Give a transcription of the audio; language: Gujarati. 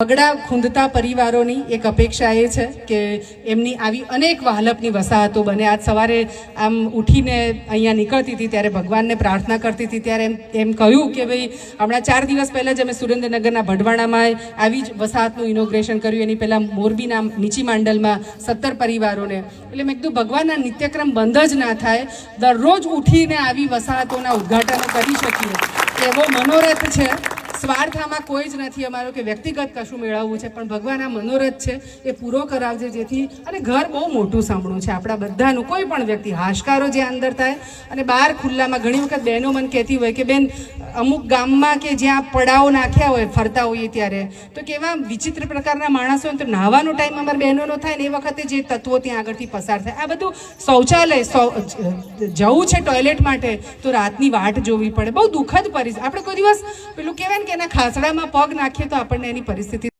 બગડા ખૂંદતા પરિવારોની એક અપેક્ષા એ છે કે એમની આવી અનેક વાહલપની વસાહતો બને. આજ સવારે આમ ઉઠીને અહીંયા નીકળતી હતી ત્યારે ભગવાનને પ્રાર્થના કરતી હતી. ત્યારે એમ એમ કહ્યું કે ભાઈ, હમણાં ચાર દિવસ પહેલાં જ અમે સુરેન્દ્રનગરના ભડવાણામાં આવી જ વસાહતનું ઇનોગ્રેશન કર્યું. એની પહેલાં મોરબીના નીચી માંડલમાં સત્તર પરિવારોને. એટલે મેં કીધું, ભગવાનના નિત્યક્રમ બંધ જ ના થાય. દરરોજ ઉઠીને આવી વસાહતોના ઉદ્ઘાટનો કરી શકીએ. એવો મનોરથ છે. સ્વાર્થામાં કોઈ જ નથી અમારો કે વ્યક્તિગત કશું મેળવવું છે, પણ ભગવાન આ મનોરથ છે, એ પૂરો કરાવજે જેથી, અને ઘર બહુ મોટું સાંભળું છે. આપણા બધાનું કોઈ પણ વ્યક્તિ, હાશકારો જે અંદર થાય, અને બહાર ખુલ્લામાં ઘણી વખત બહેનો મને કહેતી હોય કે, બેન, અમુક ગામમાં કે જ્યાં પડાવ નાખ્યા હોય, ફરતા હોઈએ ત્યારે. તો કેવા વિચિત્ર પ્રકારના માણસો હોય તો નાહવાનો ટાઈમ અમારા બહેનોનો થાય ને એ વખતે જે તત્વો ત્યાં આગળથી પસાર થાય. આ બધું શૌચાલય જવું છે ટોયલેટ માટે, તો રાતની વાટ જોવી પડે. બહુ દુઃખદ પરિસ્થિતિ આપણે કોઈ દિવસ પેલું કહેવાય ને કે એના ખાસડામાં પગ નાખીએ તો આપણને એની પરિસ્થિતિ